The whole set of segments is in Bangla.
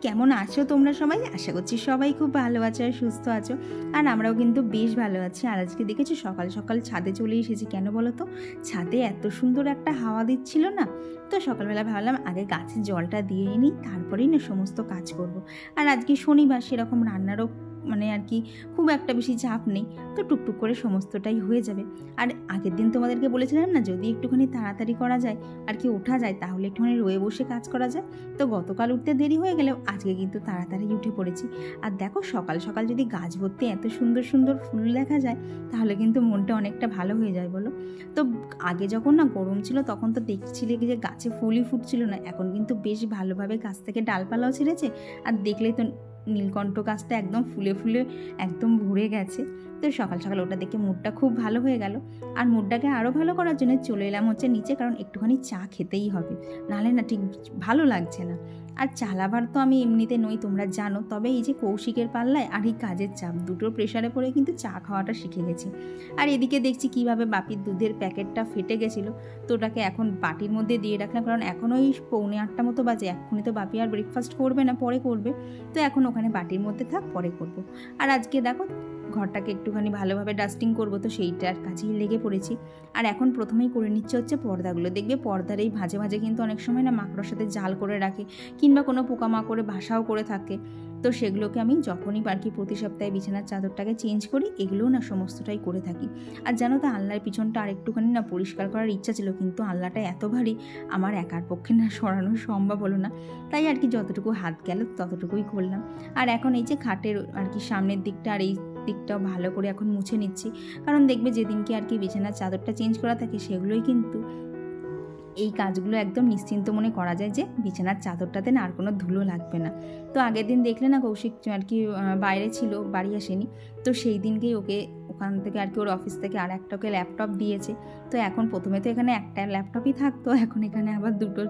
কেমন আছো তোমরা সবাই? আশা করছি সবাই খুব ভালো আছো আর সুস্থ আছো। আর আমরাও কিন্তু বেশ ভালো আছি। আর আজকে দেখেছি, সকাল সকাল ছাদে চলে এসেছি। কেন বলো তো? ছাদে এত সুন্দর একটা হাওয়া দিচ্ছিল না? তো সকালবেলা ভাবলাম, আগে গাছে জলটা দিয়ে নিই, তারপরেই না সমস্ত কাজ করব। আর আজকে শনিবার, সেরকম রান্নারও মানে আর কি খুব একটা বেশি চাপ নেই। তো টুকটুক করে সমস্তটাই হয়ে যাবে। আর আগের দিন তোমাদেরকে বলেছিলাম না, যদি একটুখানি তাড়াতাড়ি করা যায়, আর কি ওঠা যায়, তাহলে একটুখানি রয়ে বসে কাজ করা যায়। তো গতকাল উঠতে দেরি হয়ে গেলেও আজকে কিন্তু তাড়াতাড়ি উঠে পড়েছি। আর দেখো, সকাল সকাল যদি গাছ ভর্তি এত সুন্দর সুন্দর ফুল দেখা যায়, তাহলে কিন্তু মনটা অনেকটা ভালো হয়ে যায় বলো। তো আগে যখন না গরম ছিল, তখন তো দেখছিলে যে গাছে ফুলই ফুটছিল না। এখন কিন্তু বেশ ভালোভাবে গাছ থেকে ডালপালাও ছেড়েছে। আর দেখলেই তো নীলকণ্ঠ গাছটা একদম ফুলে ফুলে একদম ভরে গেছে। তো সকাল সকাল ওটা দেখে মুডটা খুব ভালো হয়ে গেল। আর মুডটাকে আরও ভালো করার জন্য চলে এলাম হচ্ছে নিচে, কারণ একটুখানি চা খেতেই হবে। নাহলে না ঠিক ভালো লাগছে না। আর চালাবার তো আমি এমনিতে নই, তোমরা জানো। তবে এই যে কৌশিকের পাল্লায় আর এই কাজের চাপ, দুটোর প্রেশারে পড়ে কিন্তু চা খাওয়াটা শিখে গেছি। আর এদিকে দেখছি কীভাবে বাপির দুধের প্যাকেটটা ফেটে গেছিল। তো ওটাকে এখন বাটির মধ্যে দিয়ে রাখলাম, কারণ এখন ওই পৌনে আটটা মতো বাজে। এখনই তো বাপি আর ব্রেকফাস্ট করবে না, পরে করবে। তো এখন ওখানে বাটির মধ্যে থাক, পরে করব। আর আজকে দেখো ঘরটাকে একটুখানি ভালোভাবে ডাস্টিং করব তো সেইটার কাছেই লেগে পড়েছি। আর এখন প্রথমেই করে নিচ্ছে হচ্ছে পর্দাগুলো। দেখবে পর্দার এই ভাজে ভাজে কিন্তু অনেক সময় না মাকড়ার সাথে জাল করে রাখে কিংবা কোনো পোকামাকড়ে বাসাও করে থাকে। তো সেগুলোকে আমি যখনই আর কি প্রতি সপ্তাহে বিছানার চাদরটাকে চেঞ্জ করি, এগুলোও না সমস্তটাই করে থাকি। আর জানো তো আল্লাহর পিছনটা আর একটুখানি না পরিষ্কার করার ইচ্ছা ছিল, কিন্তু আল্লাহটা এত ভারী, আমার একার পক্ষে না সরানো সম্ভব হলো না। তাই আর কি যতটুকু হাত গেল ততটুকুই করলাম। আর এখন এই যে খাটের আর কি সামনের দিকটা আর এই দিকটাও ভালো করে এখন মুছে নিচ্ছি। কারণ দেখবে যেদিনকে আর কি বিছানার চাদরটা চেঞ্জ করা থাকে সেগুলোই কিন্তু এই কাজগুলো একদম নিশ্চিন্ত মনে করা যায় যে বিছানার চাদরটাতে না আর কোনো ধুলো লাগবে না। তো আগের দিন দেখলে না কৌশিক আর কি বাইরে ছিল, বাড়ি আসেনি। তো সেই দিনকেই ওকে ওখান থেকে আর কি ওর অফিস থেকে আর একটা ওকে ল্যাপটপ দিয়েছে। তো এখন প্রথমে তো এখানে একটা ল্যাপটপই থাকতো, এখন এখানে আবার দুটো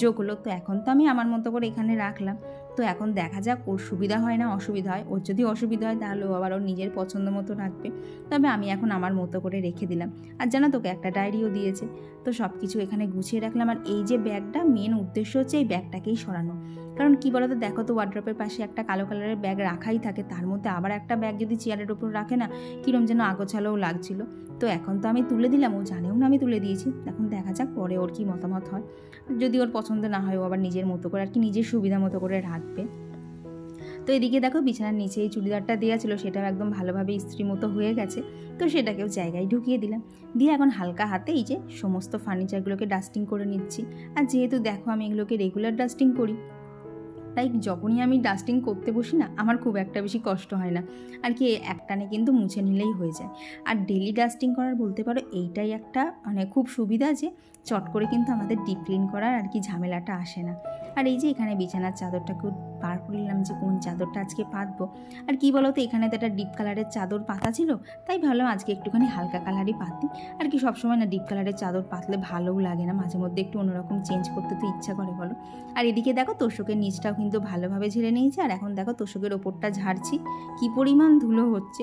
যোগ হলো। তো এখন তো আমি আমার মতো করে এখানে রাখলাম। তো এখন দেখা যাক, ওর সুবিধা হয় না, অসুবিধা হয়। ওর যদি অসুবিধা হয়, তাহলে ও আবার ওর নিজের পছন্দ মতো রাখবে। তবে আমি এখন আমার মতো করে রেখে দিলাম। আর জানো তোকে একটা ডায়েরিও দিয়েছে। তো সব কিছু এখানে গুছিয়ে রাখলাম। আর এই যে ব্যাগটা মেন উদ্দেশ্য হচ্ছে এই ব্যাগটাকেই সরানো। কারণ কী বলতো, দেখো তো ওয়ার্ড্রপের পাশে একটা কালো কালারের ব্যাগ রাখাই থাকে। তার মধ্যে আবার একটা ব্যাগ যদি চেয়ারের ওপর রাখে না, কীরম যেন আগোছালোও লাগছিল। তো এখন তো আমি তুলে দিলাম, ও জানেও না আমি তুলে দিয়েছি। এখন দেখা যাক পরে ওর কি মতামত হয়। যদি ওর পছন্দ না হয়, ও আবার নিজের মতো করে আর কি নিজের সুবিধা মতো করে রাখবে। তো এদিকে দেখো বিছানার নিচে এই চুড়িদারটা দেওয়া ছিল, সেটাও একদম ভালোভাবে ইস্ত্রি মতো হয়ে গেছে। তো সেটাকেও জায়গায় ঢুকিয়ে দিলাম। দিয়ে এখন হালকা হাতে এই যে সমস্ত ফার্নিচারগুলোকে ডাস্টিং করে নিচ্ছি। আর যেহেতু দেখো আমি এগুলোকে রেগুলার ডাস্টিং করি তাই যখনই আমি ডাস্টিং করতে বসি না, আমার খুব একটা বেশি কষ্ট হয় না। আর কি একটানে কিন্তু মুছে নিলেই হয়ে যায়। আর ডেলি ডাস্টিং করার বলতে পারো, এইটাই একটা মানে খুব সুবিধা যে, চট করে কিন্তু আমাদের ডিপ ক্লিন করার আর কি ঝামেলাটা আসে না। আর এই যে এখানে বিছানার চাদরটাকেও বার করে নিলাম যে কোন চাদরটা আজকে পাতবো। আর কি বলতো, এখানে তো একটা ডিপ কালারের চাদর পাতা ছিল, তাই ভাবলাম আজকে একটুখানি হালকা কালারই পাতি। আর কি সবসময় না ডিপ কালারের চাদর পাতলে ভালোও লাগে না, মাঝে মধ্যে একটু অন্যরকম চেঞ্জ করতে তো ইচ্ছা করে, বলো। আর এদিকে দেখো তোষকের নিচটাও কিন্তু ভালোভাবে ঝেড়ে নিয়েছি, আর এখন দেখো তোষকের ওপরটা ঝাড়ছি। কি পরিমাণ ধুলো হচ্ছে।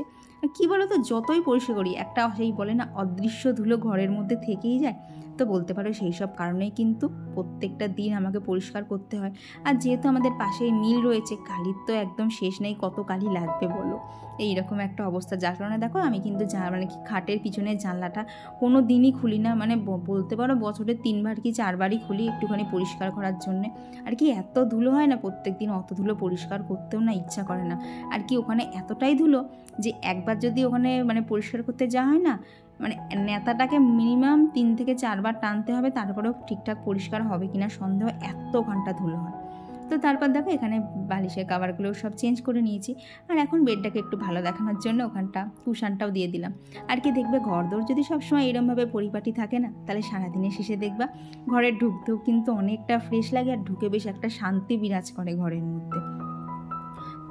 কি বলো তো যতই পরিষ্কার করি, একটা সেই বলে না অদৃশ্য ধুলো ঘরের মধ্যে থেকেই যায়। তো বলতে পারো, সেই সব কারণেই কিন্তু প্রত্যেকটা দিন আমাকে পরিষ্কার করতে হয়। আর যেহেতু আমাদের পাশেই মিল রয়েছে, কালির তো একদম শেষ নেই, কত কালি লাগবে বলো? এইরকম একটা অবস্থা। যার কারণে দেখো, আমি কিন্তু মানে কি খাটের পিছনে জানলাটা কোনো দিনই খুলি না। মানে বলতে পারো বছরে তিনবার কি চারবারই খুলি একটুখানি পরিষ্কার করার জন্যে। আর কি এত ধুলো হয় না প্রত্যেক দিন, অত ধুলো পরিষ্কার করতেও না ইচ্ছা করে না। আর কি ওখানে এতটাই ধুলো যে একবার যদি ওখানে মানে পরিষ্কার করতে যাওয়া হয় না মানে নেতাটাকে মিনিমাম তিন থেকে চারবার টানতে হবে, তারপরেও ঠিকঠাক পরিষ্কার হবে কিনা সন্দেহ এত ঘণ্টা ধুলো হয়। তো তারপর দেখো এখানে বালিশের কাভারগুলো সব চেঞ্জ করে নিয়েছি। আর এখন বেডটাকে একটু ভালো দেখানোর জন্য ওখানটা কুশানটাও দিয়ে দিলাম। আর কি দেখবে, ঘরদোর যদি সবসময় এরমভাবে পরিপাটি থাকে না, তাহলে সারাদিনের শেষে দেখবা ঘরে ঢুকতেও কিন্তু অনেকটা ফ্রেশ লাগে আর ঢুকে বেশ একটা শান্তি বিরাজ করে ঘরের মধ্যে।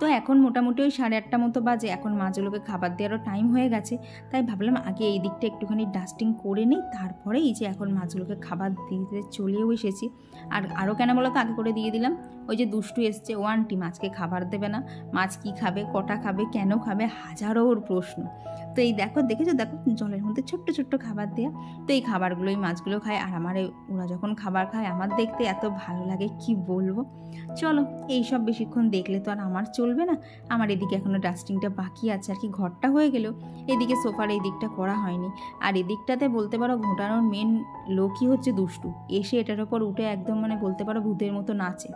তো এখন মোটামুটি ওই সাড়ে আটটা মতো বাজে। এখন মাছগুলোকে খাবার দেওয়ারও টাইম হয়ে গেছে। তাই ভাবলাম আগে এই দিকটা একটুখানি ডাস্টিং করে নিই। তারপরে এই যে এখন মাছগুলোকে খাবার দিতে চলেও এসেছি। আর আরও কেন বলো তো আগে করে দিয়ে দিলাম। ওই যে দুষ্টু এসছে, ও মাছকে খাবার দেবে না। মাছ কি খাবে, কটা খাবে, কেন খাবে, হাজারো ওর প্রশ্ন। তো এই দেখো, দেখেছ? দেখো, জলের মধ্যে ছোট্ট ছোট্ট খাবার দেওয়া তো এই খাবারগুলো, এই মাছগুলো খায়। আর আমার ওরা যখন খাবার খায়, আমার দেখতে এত ভালো লাগে, কি বলব? চলো এই সব বেশিক্ষণ দেখলে তো আর আমার চলবে না? আমার এদিকে এখনও ডাস্টিংটা বাকি আছে, আর কি ঘরটা হয়ে গেলেও এদিকে সোফার এই দিকটা করা হয়নি। আর এদিকটাতে বলতে পারো ঘোটানোর মেন লোকই হচ্ছে দুষ্টু। এসে এটার ওপর উঠে একদম মানে বলতে পারো ভূতের মতো নাচে।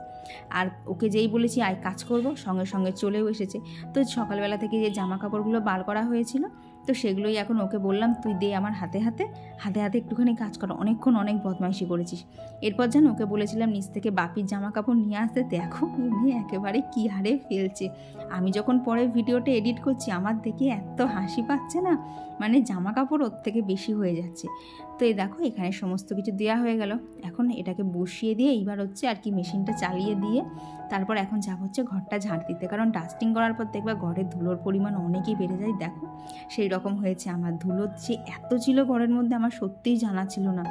আর ওকে যেই বলেছি, আয়, কাজ করব। সঙ্গে সঙ্গে চলেও এসেছে। তো সকালবেলা থেকে যে জামা কাপড়গুলো বার করা হয়েছিল তো সেগুলোই এখন ওকে বললাম, তুই দে আমার হাতে হাতে হাতে হাতে একটুখানি কাজ কর, অনেকক্ষণ অনেক বদমাইশি করেছিস। এরপর যেন ওকে বলেছিলাম, নিচ থেকে বাপির জামা কাপড় নিয়ে আসতে দেখো এমনি একেবারে কী হারে ফেলছে। আমি যখন পরে ভিডিওটা এডিট করছি, আমার দেখে এত হাসি পাচ্ছে না মানে জামা কাপড় ওর থেকে বেশি হয়ে যাচ্ছে। তো এই দেখো, এখানে সমস্ত কিছু দেওয়া হয়ে গেল। এখন এটাকে বসিয়ে দিয়ে এইবার হচ্ছে আর কি মেশিনটা চালিয়ে দিয়ে তারপর এখন যাব হচ্ছে ঘরটা ঝাঁট দিতে। কারণ ডাস্টিং করার পর দেখবে ঘরের ধুলোর পরিমাণ অনেকই বেড়ে যায়। দেখো, সেই রকম হয়েছে আমার। ধুলোর যে এত ছিল ঘরের মধ্যে আমার সত্যিই জানা ছিল না।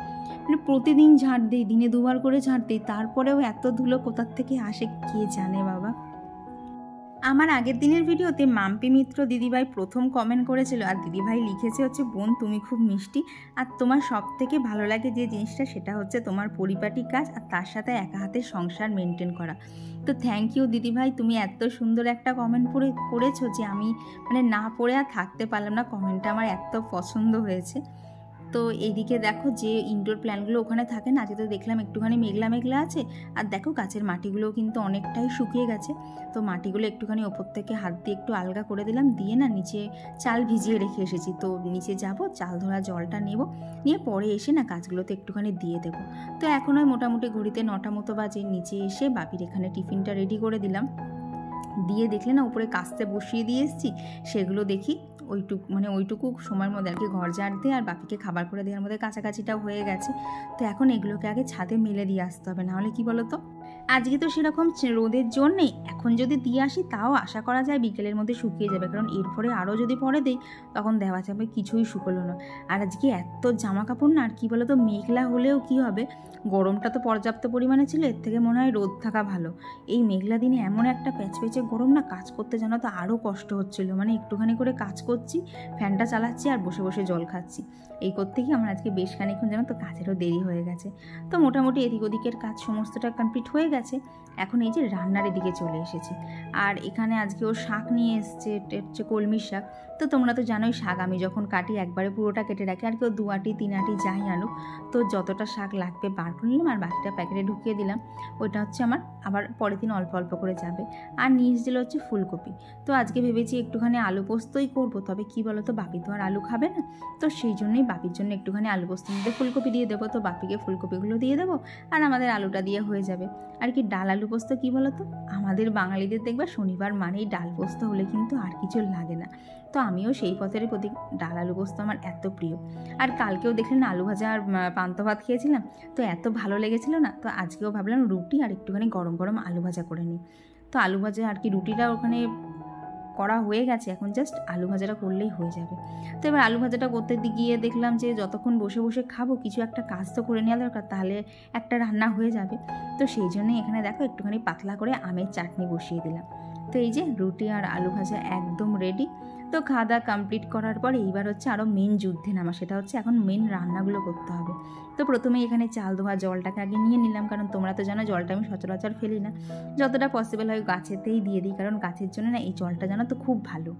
মানে প্রতিদিন ঝাঁট দিই, দিনে দুবার করে ঝাঁট দিই, তারপরেও এত ধুলো কোথার থেকে আসে কে জানে বাবা। আমার আগের দিনের ভিডিওতে মাম্পি মিত্র দিদিভাই প্রথম কমেন্ট করেছিল, আর দিদিভাই লিখেছে হচ্ছে, বোন, তুমি খুব মিষ্টি। আর তোমার সব থেকে ভালো লাগে যে জিনিসটা, সেটা হচ্ছে তোমার পরিপাটি কাজ, আর তার সাথে একা হাতে সংসার মেনটেন করা। তো থ্যাংক ইউ দিদিভাই, তুমি এত সুন্দর একটা কমেন্ট পড়ে, করেছ যে আমি মানে না পড়ে আর থাকতে পারলাম না। কমেন্টটা আমার এত পছন্দ হয়েছে। তো এইদিকে দেখো যে ইনডোর প্ল্যান্টগুলো ওখানে থাকে না, আজকে তো দেখলাম একটুখানি মেঘলা মেঘলা আছে। আর দেখো গাছের মাটিগুলো কিন্তু অনেকটাই শুকিয়ে গেছে। তো মাটিগুলো একটুখানি ওপর থেকে হাত দিয়ে একটু আলগা করে দিলাম, দিয়ে না নিচে চাল ভিজিয়ে রেখে এসেছি। তো নিচে যাব, চাল ধরা জলটা নেব, নিয়ে পরে এসে না গাছগুলোতে একটুখানি দিয়ে দেবো। তো এখন ওই মোটামুটি ঘড়িতে নটা মতো বাজে, নিচে এসে বাপির এখানে টিফিনটা রেডি করে দিলাম। দিয়ে দেখলে না উপরে কাস্তে বসিয়ে দিয়ে এসেছি, সেগুলো দেখি ওইটুকু মানে ওইটুকু সময়ের মধ্যে আর কি ঘর ঝাড় দিয়ে আর বাপিকে খাবার করে দেওয়ার মধ্যে কাছাকাছিটাও হয়ে গেছে। তো এখন এগুলোকে আগে ছাদে মেলে দিয়ে আসতে হবে। নাহলে কি বলো তো আজকে তো সেরকম রোদের জোর নেই। এখন যদি দিয়ে আসি, তাও আশা করা যায় বিকেলের মধ্যে শুকিয়ে যাবে। কারণ এরপরে আরও যদি পরে দেই, তখন দেওয়া যাবে কিছুই শুকলো না। আর আজকে এত জামা কাপড় না, আর কী বলো তো মেঘলা হলেও কি হবে? গরমটা তো পর্যাপ্ত পরিমাণে ছিল, এর থেকে মনে হয় রোদ থাকা ভালো। এই মেঘলা দিনে এমন একটা প্যাচপ্যাচে গরম না, কাজ করতে জানো তো আরও কষ্ট হচ্ছিল। মানে একটুখানি করে কাজ করছি, ফ্যানটা চালাচ্ছি আর বসে বসে জল খাচ্ছি। এই করতে গিয়ে আমার আজকে বেশ খানিক্ষণ জানো তো কাজেরও দেরি হয়ে গেছে। তো মোটামুটি এদিক ওদিকের কাজ সমস্তটা কমপ্লিট হয়ে গেছে, এখন এই যে রান্নার এদিকে চলে এসেছি। আর এখানে আজকে ও শাক নিয়ে এসছে হচ্ছে কলমির শাক। তো তোমরা তো জানোই শাক, আমি যখন কাটি একবারে পুরোটা কেটে রাখি, আর কেউ দু আটি, তিন আটি যাই আনুক, তো যতটা শাক লাগবে বার করে নিলাম, আর বাকিটা প্যাকেটে ঢুকিয়ে দিলাম। ওইটা হচ্ছে আমার, আবার পরের দিন অল্প অল্প করে যাবে। আর নিচ দিল হচ্ছে ফুলকপি। তো আজকে ভেবেছি একটুখানি আলু পোস্তই করব, তবে কি বলো তো বাপি তো আর আলু খাবে না। তো সেই জন্যই বাপির জন্য একটুখানি আলু পোস্ত মধ্যে ফুলকপি দিয়ে দেবো। তো বাপিকে ফুলকপিগুলো দিয়ে দেবো, আর আমাদের আলুটা দিয়ে হয়ে যাবে। আর কি ডাল আলু পোস্ত কী বলো তো আমাদের বাঙালিদের দেখবা শনিবার মানেই ডাল পোস্ত হলে কিন্তু আর কিছু লাগে না। তো আমিও সেই পথের প্রতি ডাল আলু পোস্ত আমার এত প্রিয়। আর কালকেও দেখলেন আলু ভাজা আর পান্ত ভাত খেয়েছিলাম। তো এত ভালো লেগেছিল না? তো আজকেও ভাবলাম রুটি আর একটুখানি গরম গরম আলু ভাজা করে নিই। তো আলু ভাজা আর কি রুটিটা ওখানে করা হয়ে গেছে, এখন জাস্ট আলু ভাজাটা করলেই হয়ে যাবে। তো এবার আলু ভাজাটা করতে গিয়ে দেখলাম যে যতক্ষণ বসে বসে খাব, কিছু একটা কাজ তো করে নেওয়া দরকার, তাহলে একটা রান্না হয়ে যাবে। তো সেই জন্যই এখানে দেখো একটুখানি পাতলা করে আমের চাটনি বসিয়ে দিলাম। তো এই যে রুটি আর আলু ভাজা একদম রেডি তো খাওয়া দাওয়া কমপ্লিট করার পর এইবার হচ্ছে আরও মেন যুদ্ধে নামা। সেটা হচ্ছে এখন মেন রান্নাগুলো করতে হবে। তো প্রথমেই এখানে চাল ধোয়া, জলটাকে আগে নিয়ে নিলাম, কারণ তোমরা তো জানো জলটা আমি সচরাচর ফেলি না। যতটা পসিবল হয় গাছেতেই দিয়ে দিই, কারণ গাছের জন্য না এই জলটা জানো তো খুব ভালো।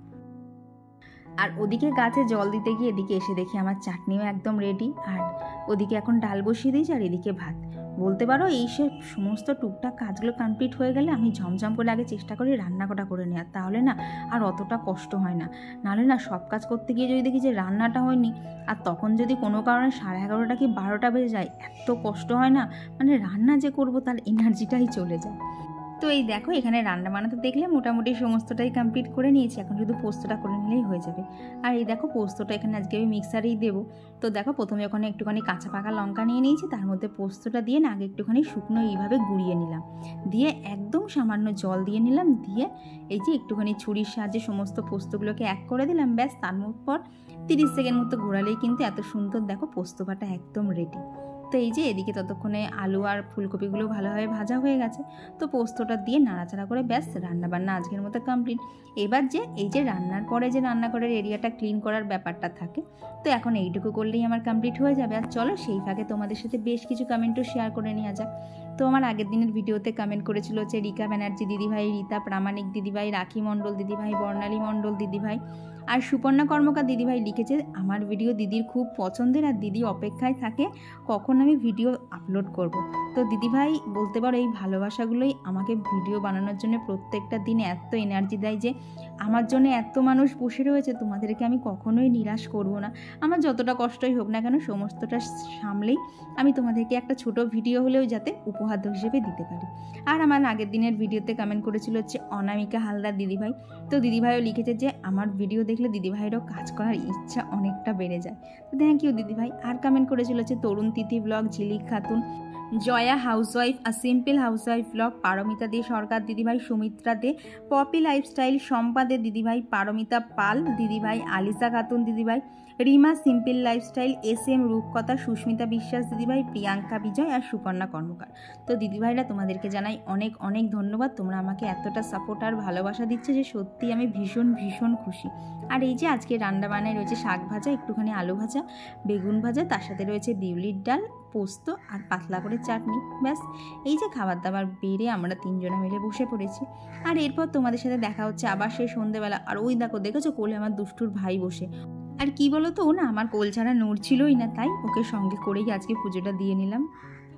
আর ওদিকে গাছে জল দিতে গিয়ে এদিকে এসে দেখি আমার চাটনিও একদম রেডি আর ওদিকে এখন ডাল বসিয়ে দিয়েছি, আর এদিকে ভাত। বলতে পারো এই সব সমস্ত টুকটাক কাজগুলো কমপ্লিট হয়ে গেলে আমি ঝমঝম করে আগে চেষ্টা করি রান্না করা করে নেওয়ার তাহলে না আর অতটা কষ্ট হয় না। নাহলে না সব কাজ করতে গিয়ে যদি দেখি যে রান্নাটা হয়নি, আর তখন যদি কোনো কারণে সাড়ে এগারোটা কি বারোটা বেজে যায়, এত কষ্ট হয় না? মানে রান্না যে করব তার এনার্জিটাই চলে যায়। তো এই দেখো, এখানে রান্না বানাতে দেখলে মোটামুটি সমস্তটাই কমপ্লিট করে নিয়েছি। এখন শুধু পোস্তটা করে নিলেই হয়ে যাবে। আর এই দেখো, পোস্তটা এখানে আজকে আমি মিক্সারেই দেবো। তো দেখো, প্রথমে ওখানে একটুখানি কাঁচা পাকা লঙ্কা নিয়ে নিয়েছি, তার মধ্যে পোস্তটা দিয়ে না আগে একটুখানি শুকনো এইভাবে গুঁড়িয়ে নিলাম। দিয়ে একদম সামান্য জল দিয়ে নিলাম, দিয়ে এই যে একটুখানি ছুরির সাহায্যে সমস্ত পোস্তগুলোকে এক করে দিলাম, ব্যাস। তার পর তিরিশ সেকেন্ড মতো ঘোরালেই কিন্তু এত সুন্দর দেখো, পোস্ত বাটা একদম রেডি তো এই যে এদিকে ততক্ষণে আলু আর ফুলকপিগুলো ভালোভাবে ভাজা হয়ে গেছে, তো পোস্তটা দিয়ে নাড়াচাড়া করে ব্যাস রান্নাবান্না আজকের মতো কমপ্লিট এবার যে এই যে রান্নার পরে যে রান্নাঘরের এরিয়াটা ক্লিন করার ব্যাপারটা থাকে, তো এখন এইটুকু করলেই আমার কমপ্লিট হয়ে যাবে। আর চলো সেই ফাঁকে তোমাদের সাথে বেশ কিছু কমেন্টও শেয়ার করে নেওয়া যাক। তো আমার আগের দিনের ভিডিওতে কমেন্ট করেছিল হচ্ছে রিকা ব্যানার্জি দিদিভাই, রীতা প্রামাণিক দিদিভাই, রাখি মণ্ডল দিদিভাই, বর্ণালী মণ্ডল দিদিভাই আর সুপর্ণা কর্মকার দিদিভাই লিখেছে, আমার ভিডিও দিদির খুব পছন্দের আর দিদি অপেক্ষায় থাকে, কখন আমি ভিডিও আপলোড করব। তো দিদিভাই, বলতে পারো এই ভালোবাসাগুলোই আমাকে ভিডিও বানানোর জন্য প্রত্যেকটা দিন এত এনার্জি দেয় যে আমার জন্য এত মানুষ বসে রয়েছে, তোমাদেরকে আমি কখনোই নিরাশ করব না। আমার যতটা কষ্টই হোক না কেন, সমস্তটা সামলেই আমি তোমাদেরকে একটা ছোট ভিডিও হলেও যাতে উপহার হিসেবে দিতে পারি। আর আমার আগের দিনের ভিডিওতে কমেন্ট করেছিল হচ্ছে অনামিকা হালদার দিদিভাই। তো দিদিভাইও লিখেছে যে, আমার ভিডিও দেখলে দিদিভাইয়েরও কাজ করার ইচ্ছা অনেকটা বেড়ে যায়। তো থ্যাংক ইউ দিদিভাই। আর কমেন্ট করেছিল হচ্ছে Tarun Tithi blog Jhilik Khatun, Joya housewife a simple housewife blog Paramita De, Sarkar দিদিভাই, সুমিত্রা দে, পপি লাইফস্টাইল শম্পা দে দিদিভাই, পারমিতা পাল, দিদিভাই, আলিসা খাতুন দিদিভাই, Rima simple lifestyle, S M Rupkatha, Susmita Biswas দিদিভাই, প্রিয়াঙ্কা বিজয় আর সুপর্ণা কর্মকার। তো দিদিভাইরা, তোমাদেরকে জানাই অনেক অনেক ধন্যবাদ। তোমরা আমাকে এতটা সাপোর্ট আর ভালোবাসা দিচ্ছে যে সত্যি আমি ভীষণ ভীষণ খুশি। আর এই যে আজকে রান্নাবান্নায় রয়েছে শাক ভাজা, একটুখানি আলু ভাজা, বেগুন ভাজা, তার সাথে রয়েছে বিউলির ডাল পোস্ত আর পাতলা করে চাটনি, ব্যাস। এই যে খাবার দাবার বেড়ে আমরা তিনজনে মিলে বসে পড়েছি। আর এরপর তোমাদের সাথে দেখা হচ্ছে আবার সেই সন্ধেবেলা। আর ওই দেখো, দেখেছ কোলে আমার দুষ্টুর ভাই বসে। আর কি বলো তো না, আমার কোল ছাড়া নড়ছিলই না, তাই ওকে সঙ্গে করেই আজকে পুজোটা দিয়ে নিলাম।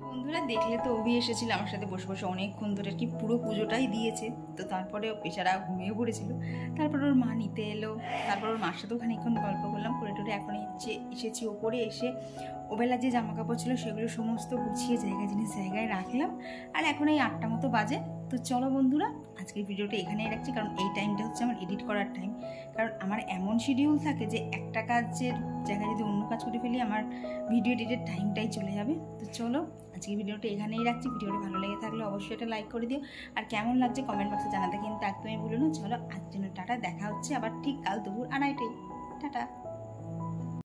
বন্ধুরা, দেখলে তো অভি এসেছিল আমার সাথে বসে বসে অনেকক্ষণ ধরে কি পুরো পুজোটাই দিয়েছে। তো তারপরে ও বেচারা ঘুমিয়ে পড়েছিল। তারপর ওর মা নিতে এলো। তারপর ওর মার সাথেও খানিকক্ষণ গল্প করলাম। করে টরে এখন এসেছি ওপরে এসে। ওবেলা যে জামা কাপড় ছিল সেগুলো সমস্ত গুছিয়ে জায়গা জিনিস জায়গায় রাখলাম। আর এখন এই আটটা মতো বাজে। তো চলো বন্ধুরা, আজকের ভিডিওটা এখানেই রাখছি। কারণ এই টাইমটা হচ্ছে আমার এডিট করার টাইম কারণ আমার এমন শিডিউল থাকে যে একটা কাজের জায়গায় যদি অন্য কাজ করে ফেলি, আমার ভিডিও এডিটের টাইমটাই চলে যাবে। তো চলো, আজকের ভিডিওটা এখানেই রাখছি। ভিডিওটা ভালো লেগে থাকলে অবশ্যই এটা লাইক করে দিও। আর কেমন লাগছে কমেন্ট বক্সে জানাতে কিন্তু একদমই ভুলো না। চলো, আজ জন্য টাটা। দেখা হচ্ছে আবার ঠিক কাল দুপুর আড়াইটাই টাটা।